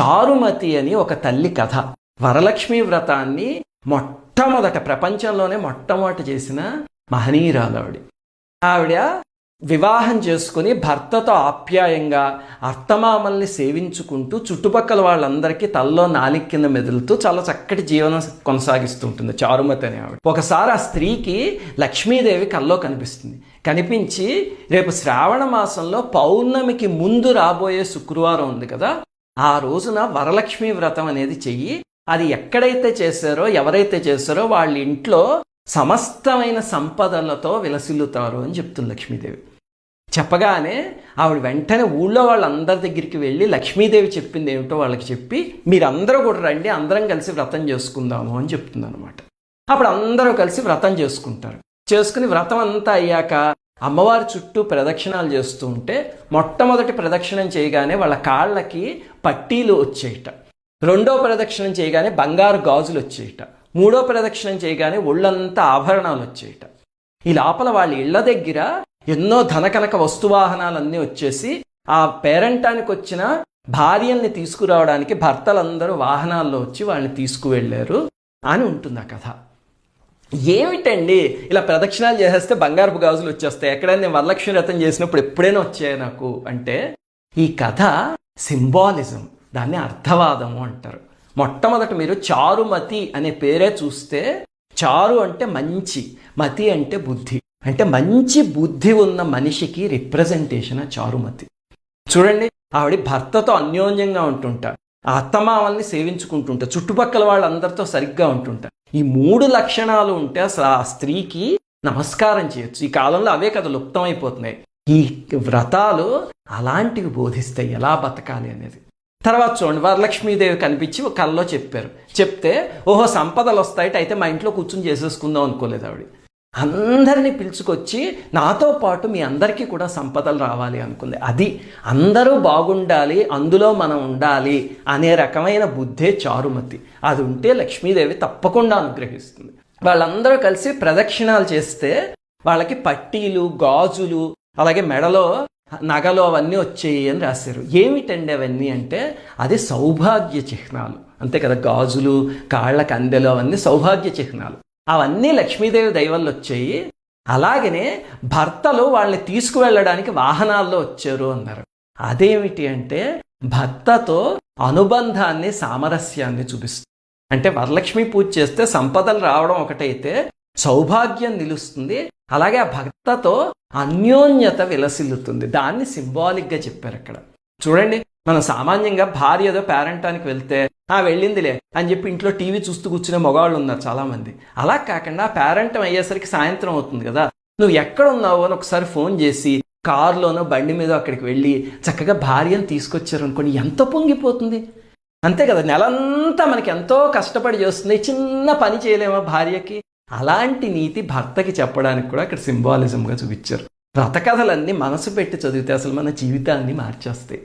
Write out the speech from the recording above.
చారుమతి అని ఒక తల్లి కథ. వరలక్ష్మి వ్రతాన్ని మొట్టమొదట ప్రపంచంలోనే మొట్టమొదట చేసిన మహనీయురాలవిడి. ఆవిడ వివాహం చేసుకుని భర్తతో ఆప్యాయంగా అర్థమామల్ని సేవించుకుంటూ చుట్టుపక్కల వాళ్ళందరికీ తల్లో నాలిక కింద మెదులుతూ చాలా చక్కటి జీవనం కొనసాగిస్తుంటుంది చారుమతి అనే ఆవిడ. ఒకసారి ఆ స్త్రీకి లక్ష్మీదేవి కల్లో కనిపిస్తుంది. కనిపించి రేపు శ్రావణ మాసంలో పౌర్ణమికి ముందు రాబోయే శుక్రవారం ఉంది కదా ఆ రోజున వరలక్ష్మి వ్రతం అనేది చెయ్యి అది ఎక్కడైతే చేశారో ఎవరైతే చేశారో వాళ్ళ ఇంట్లో సమస్తమైన సంపదలతో విలసిల్లుతారు అని చెప్తుంది లక్ష్మీదేవి. చెప్పగానే ఆవిడ వెంటనే ఊళ్ళో వాళ్ళందరి దగ్గరికి వెళ్ళి లక్ష్మీదేవి చెప్పింది ఏమిటో వాళ్ళకి చెప్పి మీరందరూ కూడా రండి అందరం కలిసి వ్రతం చేసుకుందాము అని చెప్తుంది అనమాట అప్పుడు అందరూ కలిసి వ్రతం చేసుకుంటారు. చేసుకుని వ్రతం అంతా అయ్యాక అమ్మవారి చుట్టూ ప్రదక్షిణాలు చేస్తూ ఉంటే మొట్టమొదటి ప్రదక్షిణం చేయగానే వాళ్ళ కాళ్ళకి పట్టీలు వచ్చేయట. రెండో ప్రదక్షిణం చేయగానే బంగారు గాజులు వచ్చేయట. మూడో ప్రదక్షిణం చేయగానే ఒళ్ళంతా ఆభరణాలు వచ్చేయట. ఈ లోపల వాళ్ళ ఇళ్ళ దగ్గర ఎన్నో ధనకనక వస్తువాహనాలన్నీ వచ్చేసి ఆ పేరంటానికి వచ్చిన భార్యల్ని తీసుకురావడానికి భర్తలందరూ వాహనాల్లో వచ్చి వాళ్ళని తీసుకువెళ్ళారు అని ఉంటుంది ఆ కథ. ఏమిటండి? ఇలా ప్రదక్షిణాలు చేసేస్తే బంగారపు గాజులు వచ్చేస్తాయి. ఎక్కడైనా నేను వరలక్ష్మి రథం చేసినప్పుడు ఎప్పుడైనా వచ్చాయి నాకు. అంటే ఈ కథ సింబాలిజం దాన్ని అర్థవాదము అంటారు. మొట్టమొదట మీరు చారుమతి అనే పేరే చూస్తే చారు అంటే మంచి మతి అంటే బుద్ధి. అంటే మంచి బుద్ధి ఉన్న మనిషికి రిప్రజెంటేషన్ చారుమతి. చూడండి ఆవిడ భర్తతో అన్యోన్యంగా ఉంటుంటారు ఆ అత్తమామల్ని సేవించుకుంటుంటా చుట్టుపక్కల వాళ్ళందరితో సరిగ్గా ఉంటుంటా ఈ మూడు లక్షణాలు ఉంటే అసలు ఆ స్త్రీకి నమస్కారం చేయొచ్చు. ఈ కాలంలో అవే కదా లుప్తమైపోతున్నాయి. ఈ వ్రతాలు అలాంటివి బోధిస్తాయి ఎలా బతకాలి అనేది. తర్వాత చూడండి వరలక్ష్మీదేవి కనిపించి కళ్ళలో చెప్పారు. చెప్తే ఓహో సంపదలు వస్తాయి అయితే మా ఇంట్లో కూర్చుని చేసేసుకుందాం అనుకోలేదు ఆవిడ. అందరినీ పిలుచుకొచ్చి నాతో పాటు మీ అందరికీ కూడా సంపదలు రావాలి అనుకుంది. అది అందరూ బాగుండాలి అందులో మనం ఉండాలి అనే రకమైన బుద్ధే చారుమతి. అది ఉంటే లక్ష్మీదేవి తప్పకుండా అనుగ్రహిస్తుంది. వాళ్ళందరూ కలిసి ప్రదక్షిణాలు చేస్తే వాళ్ళకి పట్టీలు గాజులు అలాగే మెడలో నగలు అవన్నీ వచ్చాయి అని రాశారు. ఏమిటండి అవన్నీ అంటే అది సౌభాగ్య చిహ్నాలు. అంతే కదా గాజులు కాళ్ళ కందెలు అవన్నీ సౌభాగ్య చిహ్నాలు. అవన్నీ లక్ష్మీదేవి దైవల్లో వచ్చాయి. అలాగనే భర్తలు వాళ్ళని తీసుకువెళ్ళడానికి వాహనాల్లో వచ్చారు అన్నారు. అదేమిటి అంటే భర్తతో అనుబంధాన్ని సామరస్యాన్ని చూపిస్తుంది. అంటే వరలక్ష్మి పూజ చేస్తే సంపదలు రావడం ఒకటైతే సౌభాగ్యం నిలుస్తుంది. అలాగే ఆ భర్తతో అన్యోన్యత విలసిల్లుతుంది. దాన్ని సింబాలిక్గా చెప్పారు అక్కడ. చూడండి మనం సామాన్యంగా భార్య ఏదో పేరంటానికి వెళ్తే ఆ వెళ్ళిందిలే అని చెప్పి ఇంట్లో టీవీ చూస్తూ కూర్చునే మగవాళ్ళు ఉన్నారు చాలామంది. అలా కాకుండా పేరెంటం అయ్యేసరికి సాయంత్రం అవుతుంది కదా. నువ్వు ఎక్కడ ఉన్నావు అని ఒకసారి ఫోన్ చేసి కారులోనో బండి మీద అక్కడికి వెళ్ళి చక్కగా భార్యను తీసుకొచ్చారు అనుకోండి ఎంత పొంగిపోతుంది? అంతే కదా నెలంతా మనకి ఎంతో కష్టపడి చేస్తుంది. చిన్న పని చేయలేమా భార్యకి? అలాంటి నీతి భర్తకి చెప్పడానికి కూడా అక్కడ సింబాలిజంగా చూపించారు. రథకథలన్నీ మనసు పెట్టి చదివితే అసలు మన జీవితాన్ని మార్చేస్తాయి.